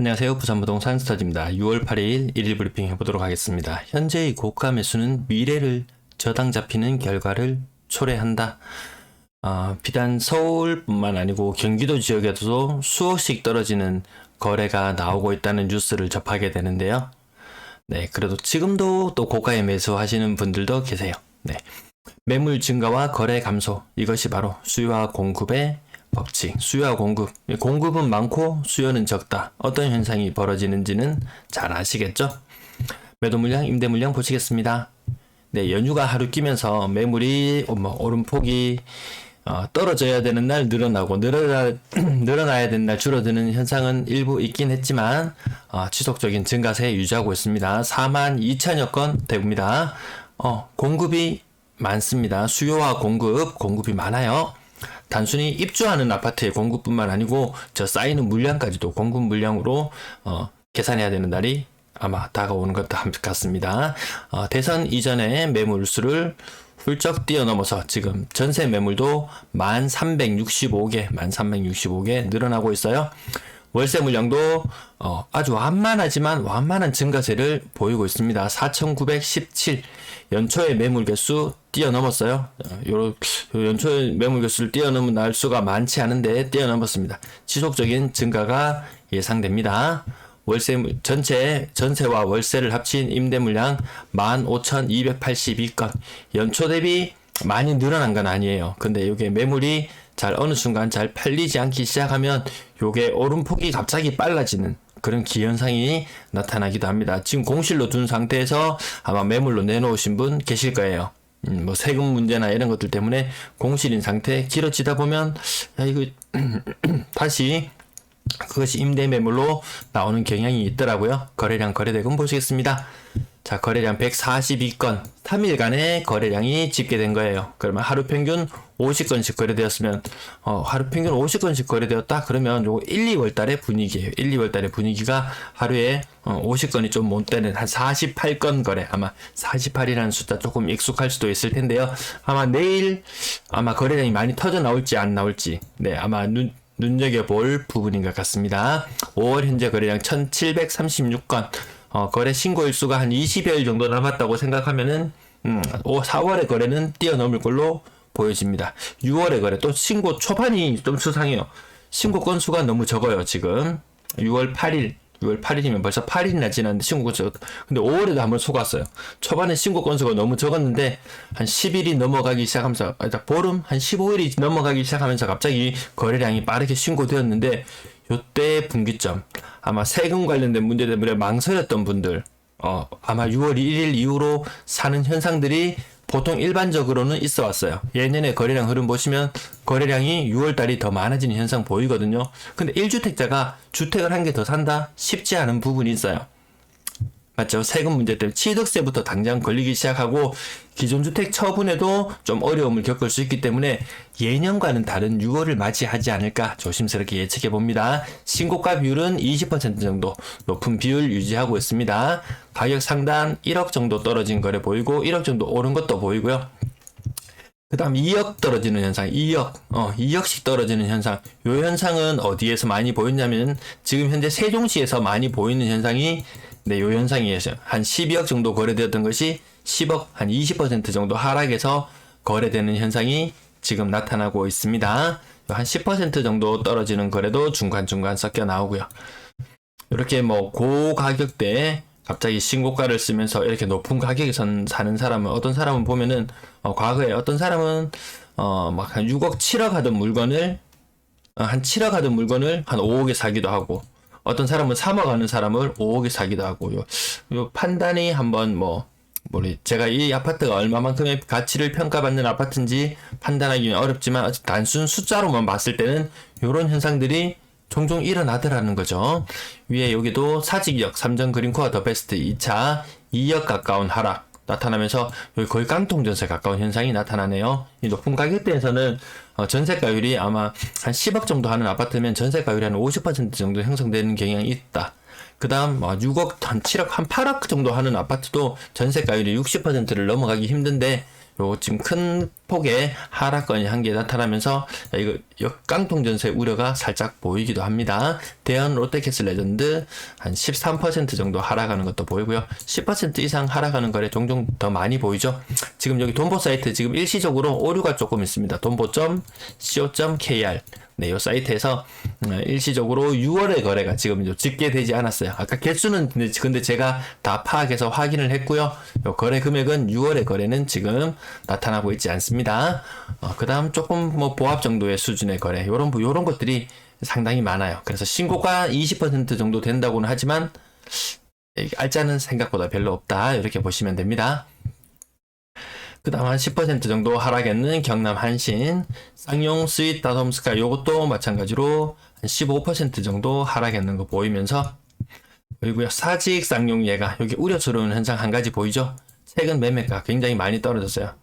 안녕하세요. 부산부동산 스터디입니다. 6월 8일 1일 브리핑 해보도록 하겠습니다. 현재의 고가 매수는 미래를 저당 잡히는 결과를 초래한다. 아, 비단 서울뿐만 아니고 경기도 지역에도 수억씩 떨어지는 거래가 나오고 있다는 뉴스를 접하게 되는데요. 네, 그래도 지금도 또 고가에 매수하시는 분들도 계세요. 네. 매물 증가와 거래 감소. 이것이 바로 수요와 공급의 법칙. 수요와 공급. 공급은 많고 수요는 적다. 어떤 현상이 벌어지는지는 잘 아시겠죠? 매도 물량, 임대 물량 보시겠습니다. 네, 연휴가 하루 끼면서 매물이 뭐 오름폭이 어, 떨어져야 되는 날 늘어나고 늘어나, 늘어나야 되는 날 줄어드는 현상은 일부 있긴 했지만 어, 지속적인 증가세 유지하고 있습니다. 4만 2천여 건 대구입니다. 어, 공급이 많습니다. 수요와 공급, 공급이 많아요. 단순히 입주하는 아파트의 공급뿐만 아니고 저 쌓이는 물량까지도 공급 물량으로 어, 계산해야 되는 날이 아마 다가오는 것 같습니다. 어, 대선 이전에 매물수를 훌쩍 뛰어넘어서 지금 전세 매물도 1365개, 1365개 늘어나고 있어요. 월세 물량도 어, 아주 완만하지만 완만한 증가세를 보이고 있습니다. 4,917 연초의 매물 개수 뛰어넘었어요. 어, 요, 요 연초의 매물 개수를 뛰어넘은 날수가 많지 않은데 뛰어넘었습니다. 지속적인 증가가 예상됩니다. 월세 전체 전세와 월세를 합친 임대 물량 15,282건. 연초 대비 많이 늘어난 건 아니에요. 근데 이게 매물이 잘 어느 순간 잘 팔리지 않기 시작하면 요게 오름폭이 갑자기 빨라지는 그런 기현상이 나타나기도 합니다. 지금 공실로 둔 상태에서 아마 매물로 내놓으신 분 계실 거예요. 음, 뭐 세금 문제나 이런 것들 때문에 공실인 상태 길어지다 보면 야 이거 다시 그것이 임대 매물로 나오는 경향이 있더라고요. 거래량 거래대금 보시겠습니다. 자, 거래량 142건, 3일간의 거래량이 집계된 거예요. 그러면 하루 평균 50건씩 거래되었으면, 어, 하루 평균 50건씩 거래되었다? 그러면 요거 1, 2월 달의 분위기예요. 1, 2월 달의 분위기가 하루에 어, 50건이 좀 못 되는 한 48건 거래. 아마 48이라는 숫자 조금 익숙할 수도 있을 텐데요. 아마 내일, 아마 거래량이 많이 터져 나올지 안 나올지, 네, 아마 눈, 눈여겨볼 부분인 것 같습니다. 5월 현재 거래량 1736건, 어, 거래 신고 일수가 한 20여일 정도 남았다고 생각하면은, 음, 4월의 거래는 뛰어넘을 걸로 보여집니다. 6월의 거래, 또 신고 초반이 좀 수상해요. 신고 건수가 너무 적어요, 지금. 6월 8일, 6월 8일이면 벌써 8일이나 지났는데 신고 건수가 근데 5월에도 한번 속았어요. 초반에 신고 건수가 너무 적었는데 한 10일이 넘어가기 시작하면서 아, 보름 한 15일이 넘어가기 시작하면서 갑자기 거래량이 빠르게 신고되었는데 요때 분기점 아마 세금 관련된 문제 때문에 망설였던 분들 어 아마 6월 1일 이후로 사는 현상들이 보통 일반적으로는 있어 왔어요. 예년에 거래량 흐름 보시면 거래량이 6월 달이 더 많아지는 현상 보이거든요. 근데 1주택자가 주택을 한 개 더 산다? 쉽지 않은 부분이 있어요. 맞죠? 세금 문제 때문에 취득세부터 당장 걸리기 시작하고 기존 주택 처분에도 좀 어려움을 겪을 수 있기 때문에 예년과는 다른 6월을 맞이하지 않을까 조심스럽게 예측해 봅니다. 신고가 비율은 20% 정도 높은 비율 유지하고 있습니다. 가격 상단 1억 정도 떨어진 거래 보이고 1억 정도 오른 것도 보이고요. 그 다음 2억 떨어지는 현상, 2억, 어, 2억씩 떨어지는 현상. 요 현상은 어디에서 많이 보였냐면 지금 현재 세종시에서 많이 보이는 현상이 네, 요 현상이에요. 한 12억 정도 거래되었던 것이 10억, 한 20% 정도 하락해서 거래되는 현상이 지금 나타나고 있습니다. 한 10% 정도 떨어지는 거래도 중간중간 섞여 나오고요. 이렇게 뭐 고가격대에 갑자기 신고가를 쓰면서 이렇게 높은 가격에 선 사는 사람은 어떤 사람은 보면은 어, 과거에 어떤 사람은 어 막 한 6억 7억 하던 물건을 어, 한 7억 하던 물건을 한 5억에 사기도 하고 어떤 사람은 3억 하는 사람을 5억에 사기도 하고 요, 요 판단이 한번 뭐 뭐리 제가 이 아파트가 얼마만큼의 가치를 평가받는 아파트인지 판단하기는 어렵지만 단순 숫자로만 봤을 때는 이런 현상들이 종종 일어나더라는 거죠. 위에 여기도 사직역 삼전 그린코어 더 베스트 2차 2억 가까운 하락 나타나면서 여기 거의 깡통 전세 가까운 현상이 나타나네요. 이 높은 가격대에서는 어, 전세가율이 아마 한 10억 정도 하는 아파트면 전세가율이 한 50% 정도 형성되는 경향이 있다. 그 다음 6억, 한 7억, 한 8억 정도 하는 아파트도 전세가율이 60%를 넘어가기 힘든데 요 지금 큰 폭의 하락권이 한 개 나타나면서 이거 역깡통 전세 우려가 살짝 보이기도 합니다. 대한 롯데캐슬 레전드 한 13% 정도 하락하는 것도 보이고요. 10% 이상 하락하는 거래 종종 더 많이 보이죠. 지금 여기 돈보 사이트 지금 일시적으로 오류가 조금 있습니다. 돈보.co.kr 네, 이 사이트에서 음, 일시적으로 6월의 거래가 지금 집계되지 않았어요. 아까 개수는 근데, 제가 다 파악해서 확인을 했고요. 요 거래 금액은 6월의 거래는 지금 나타나고 있지 않습니다. 어, 그 다음 조금 뭐 보합 정도의 수준의 거래, 요런 요런 것들이 상당히 많아요. 그래서 신고가 20% 정도 된다고는 하지만 이 알짜는 생각보다 별로 없다. 이렇게 보시면 됩니다. 그 다음 한 10% 정도 하락했는 경남 한신, 쌍용 스윗 다솜스카 요것도 마찬가지로 한 15% 정도 하락했는 거 보이면서 그리고요 사직 쌍용 얘가 여기 우려스러운 현상 한 가지 보이죠? 최근 매매가 굉장히 많이 떨어졌어요.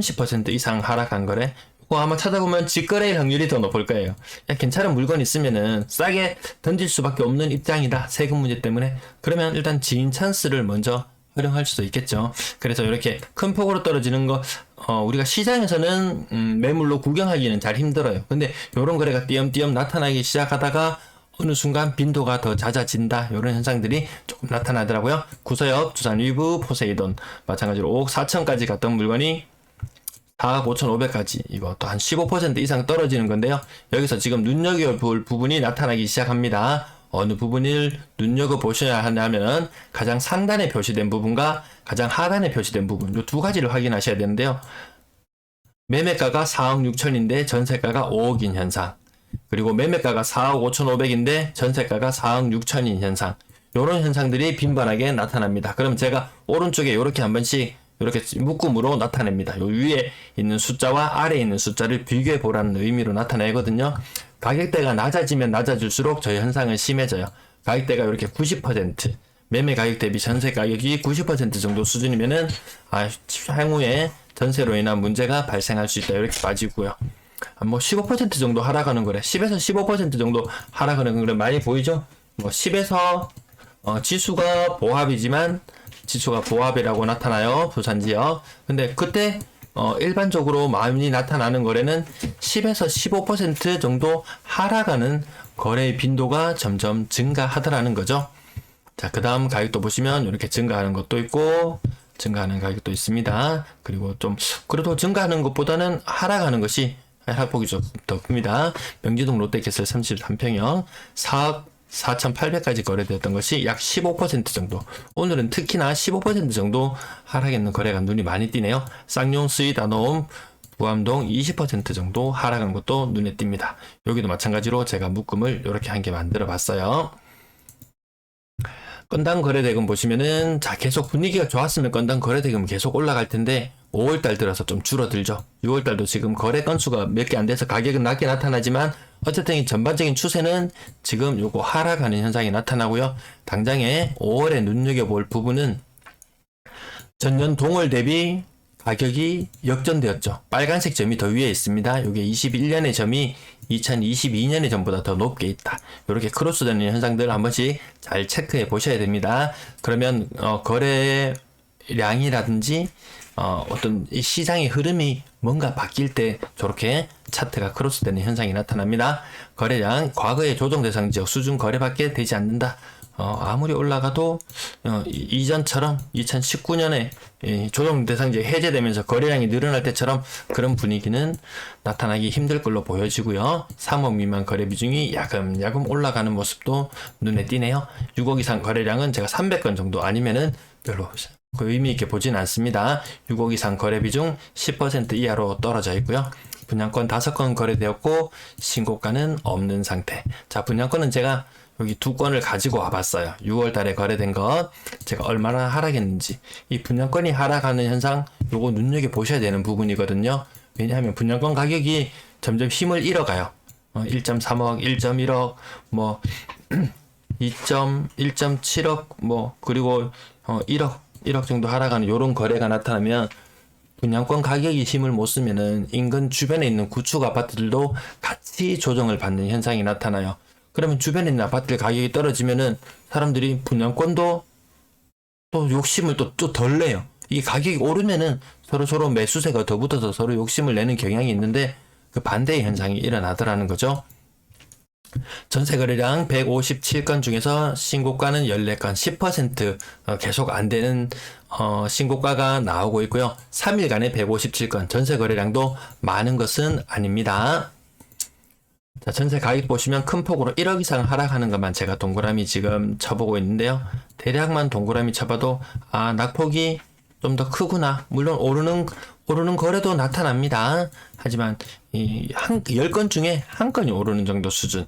30% 이상 하락한 거래. 이거 아마 찾아보면 직거래일 확률이 더 높을 거예요. 야, 괜찮은 물건 있으면은 싸게 던질 수밖에 없는 입장이다. 세금 문제 때문에. 그러면 일단 지인 찬스를 먼저 활용할 수도 있겠죠. 그래서 이렇게 큰 폭으로 떨어지는 거, 어, 우리가 시장에서는 음, 매물로 구경하기는 잘 힘들어요. 근데 이런 거래가 띄엄띄엄 나타나기 시작하다가 어느 순간 빈도가 더 잦아진다. 이런 현상들이 조금 나타나더라고요. 구서역, 두산 위브, 포세이돈 마찬가지로 5억 4천까지 갔던 물건이 4억 5,500까지 이거 또한15% 이상 떨어지는 건데요. 여기서 지금 눈여겨볼 부분이 나타나기 시작합니다. 어느 부분을 눈여겨보셔야 하냐면 가장 상단에 표시된 부분과 가장 하단에 표시된 부분 이 두 가지를 확인하셔야 되는데요. 매매가가 4억 6천인데 전세가가 5억인 현상. 그리고 매매가가 4억 5,500인데 전세가가 4억 6천인 현상. 이런 현상들이 빈번하게 나타납니다. 그럼 제가 오른쪽에 이렇게 한 번씩 이렇게 묶음으로 나타냅니다. 요 위에 있는 숫자와 아래에 있는 숫자를 비교해 보라는 의미로 나타내거든요. 가격대가 낮아지면 낮아질수록 저 현상은 심해져요. 가격대가 이렇게 90% 매매 가격 대비 전세 가격이 90% 정도 수준이면은 아, 향후에 전세로 인한 문제가 발생할 수 있다 이렇게 빠지고요. 아, 뭐15% 정도 하락하는 거래. 10에서 15% 정도 하락하는 거래 많이 보이죠? 뭐 10에서 어, 지수가 보합이지만 지수가 보합이라고 나타나요. 부산 지역. 근데 그때 어, 일반적으로 많이 나타나는 거래는 10에서 15% 정도 하락하는 거래의 빈도가 점점 증가하더라는 거죠. 자, 그 다음 가격도 보시면 이렇게 증가하는 것도 있고, 증가하는 가격도 있습니다. 그리고 좀, 그래도 증가하는 것보다는 하락하는 것이 하락폭이 좀 더 큽니다. 명지동 롯데캐슬 33평형 4억 4,800까지 거래되었던 것이 약 15% 정도. 오늘은 특히나 15% 정도 하락했는 거래가 눈이 많이 띄네요. 쌍용 스윗 아노움 부암동 20% 정도 하락한 것도 눈에 띕니다. 여기도 마찬가지로 제가 묶음을 이렇게 한 개 만들어 봤어요. 건당 거래대금 보시면은 자 계속 분위기가 좋았으면 건당 거래대금 계속 올라갈 텐데 5월달 들어서 좀 줄어들죠. 6월달도 지금 거래 건수가 몇 개 안 돼서 가격은 낮게 나타나지만 어쨌든 이 전반적인 추세는 지금 요거 하락하는 현상이 나타나고요. 당장에 5월에 눈여겨볼 부분은 전년 동월 대비 가격이 역전되었죠. 빨간색 점이 더 위에 있습니다. 이게 21년의 점이 2022년의 점보다 더 높게 있다. 이렇게 크로스되는 현상들을 한 번씩 잘 체크해 보셔야 됩니다. 그러면 어, 거래량이라든지 어, 어떤 이 시장의 흐름이 뭔가 바뀔 때 저렇게 차트가 크로스되는 현상이 나타납니다. 거래량 과거의 조정 대상 지역 수준 거래 밖에 되지 않는다. 어, 아무리 올라가도 어, 이- 이전처럼 2019년에 조정 대상제 해제되면서 거래량이 늘어날 때처럼 그런 분위기는 나타나기 힘들 걸로 보여지고요. 3억 미만 거래 비중이 야금야금 올라가는 모습도 눈에 띄네요. 6억 이상 거래량은 제가 300건 정도 아니면은 별로 그 의미 있게 보진 않습니다. 6억 이상 거래 비중 10% 이하로 떨어져 있고요. 분양권 5건 거래되었고 신고가는 없는 상태. 자, 분양권은 제가 여기 두 건을 가지고 와봤어요. 6월 달에 거래된 것, 제가 얼마나 하락했는지. 이 분양권이 하락하는 현상, 요거 눈여겨보셔야 되는 부분이거든요. 왜냐하면 분양권 가격이 점점 힘을 잃어가요. 어, 1.3억, 1.1억, 뭐, 2.1.7억, 뭐, 그리고, 어, 1억, 1억 정도 하락하는 요런 거래가 나타나면 분양권 가격이 힘을 못 쓰면은 인근 주변에 있는 구축 아파트들도 같이 조정을 받는 현상이 나타나요. 그러면 주변에 있는 아파트 가격이 떨어지면은 사람들이 분양권도 또 욕심을 또또덜 내요. 이 가격이 오르면은 서로 서로 매수세가 더 붙어서 서로 욕심을 내는 경향이 있는데 그 반대의 현상이 일어나더라는 거죠. 전세 거래량 157건 중에서 신고가는 14건, 10% 어, 계속 안 되는 어, 신고가가 나오고 있고요. 3일간에 157건, 전세 거래량도 많은 것은 아닙니다. 자, 전세 가격 보시면 큰 폭으로 1억 이상 하락하는 것만 제가 동그라미 지금 쳐보고 있는데요. 대략만 동그라미 쳐봐도 아 낙폭이 좀 더 크구나. 물론 오르는 오르는 거래도 나타납니다. 하지만 이한 10건 중에 한 건이 오르는 정도 수준.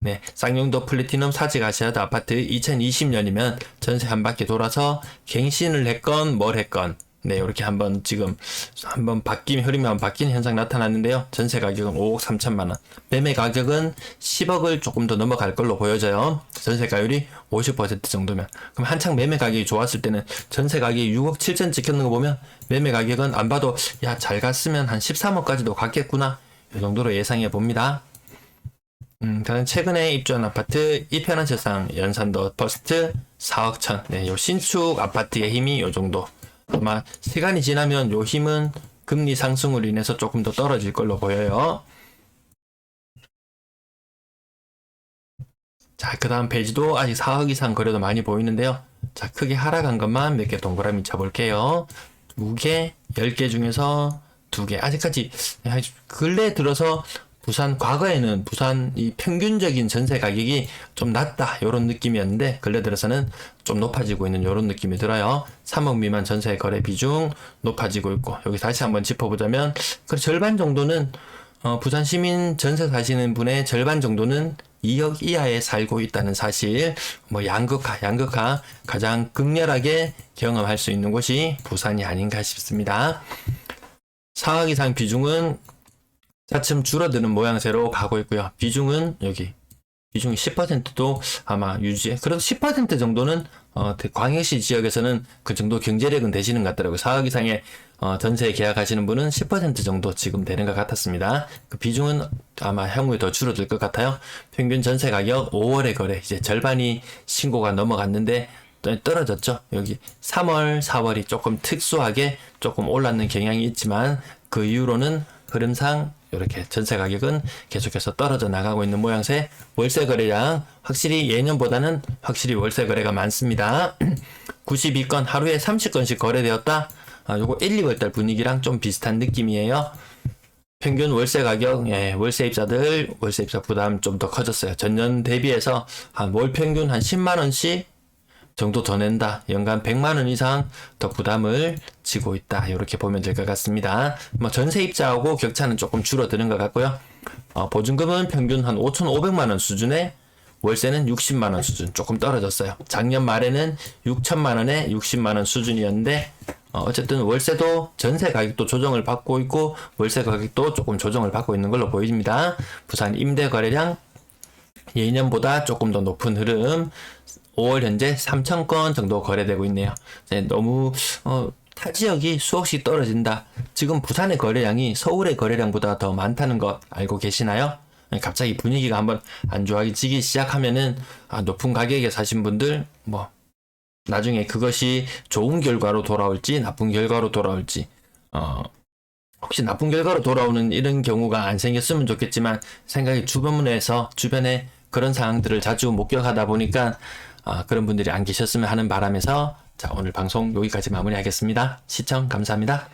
네, 쌍용도 플래티넘 사직 아시아드 아파트 2020년이면 전세 한 바퀴 돌아서 갱신을 했건 뭘 했건 네, 이렇게 한번 지금 한번 바뀐 흐름이 한번 바뀐 현상 나타났는데요. 전세 가격은 5억 3천만 원, 매매 가격은 10억을 조금 더 넘어갈 걸로 보여져요. 전세가율이 50% 정도면 그럼 한창 매매 가격이 좋았을 때는 전세 가격이 6억 7천 찍혔는 거 보면 매매 가격은 안 봐도 야 잘 갔으면 한 13억까지도 갔겠구나 이 정도로 예상해 봅니다. 음, 저는 최근에 입주한 아파트 이편한 세상 연산도 퍼스트 4억 천. 네, 요 신축 아파트의 힘이 요 정도. 아마 시간이 지나면 요 힘은 금리 상승으로 인해서 조금 더 떨어질 걸로 보여요. 자, 그 다음 페이지도 아직 4억 이상 거래도 많이 보이는데요. 자, 크게 하락한 것만 몇 개 동그라미 쳐볼게요. 두 개, 열개 중에서 두 개. 아직까지 근래 들어서 부산 과거에는 부산 이 평균적인 전세 가격이 좀 낮다 이런 느낌이었는데 근래 들어서는 좀 높아지고 있는 이런 느낌이 들어요. 3억 미만 전세 거래 비중 높아지고 있고 여기 다시 한번 짚어보자면 그 절반 정도는 어, 부산 시민 전세 사시는 분의 절반 정도는 2억 이하에 살고 있다는 사실, 뭐 양극화, 양극화 가장 극렬하게 경험할 수 있는 곳이 부산이 아닌가 싶습니다. 4억 이상 비중은 차츰 줄어드는 모양새로 가고 있고요. 비중은 여기 비중이 10%도 아마 유지. 그래도 10% 정도는 어, 광역시 지역에서는 그 정도 경제력은 되시는 것 같더라고요. 4억 이상의 어, 전세 계약하시는 분은 10% 정도 지금 되는 것 같았습니다. 그 비중은 아마 향후에 더 줄어들 것 같아요. 평균 전세 가격 5월의 거래 이제 절반이 신고가 넘어갔는데 또 떨어졌죠. 여기 3월, 4월이 조금 특수하게 조금 올랐는 경향이 있지만 그 이후로는 흐름상 이렇게 전세 가격은 계속해서 떨어져 나가고 있는 모양새 월세 거래량 확실히 예년보다는 확실히 월세 거래가 많습니다. 92건 하루에 30건씩 거래되었다. 아, 요거 1, 2월 달 분위기랑 좀 비슷한 느낌이에요. 평균 월세 가격, 예, 월세 입자들 월세 입자 부담 좀 더 커졌어요. 전년 대비해서 한 월 평균 한 10만 원씩 정도 더 낸다. 연간 100만 원 이상 더 부담을 지고 있다. 이렇게 보면 될 것 같습니다. 뭐 전세 입자하고 격차는 조금 줄어드는 것 같고요. 어, 보증금은 평균 한 5,500만 원 수준에 월세는 60만 원 수준 조금 떨어졌어요. 작년 말에는 6천만 원에 60만 원 수준이었는데 어, 어쨌든 월세도 전세 가격도 조정을 받고 있고 월세 가격도 조금 조정을 받고 있는 걸로 보입니다. 부산 임대 거래량 예년보다 조금 더 높은 흐름 5월 현재 3,000건 정도 거래되고 있네요. 네, 너무 어, 타 지역이 수없이 떨어진다. 지금 부산의 거래량이 서울의 거래량보다 더 많다는 것 알고 계시나요? 네, 갑자기 분위기가 한번 안 좋아지기 시작하면은 아, 높은 가격에 사신 분들 뭐 나중에 그것이 좋은 결과로 돌아올지 나쁜 결과로 돌아올지 어, 혹시 나쁜 결과로 돌아오는 이런 경우가 안 생겼으면 좋겠지만 생각이 주변에서 주변에 그런 상황들을 자주 목격하다 보니까 아, 그런 분들이 안 계셨으면 하는 바람에서 자 오늘 방송 여기까지 마무리하겠습니다. 시청 감사합니다.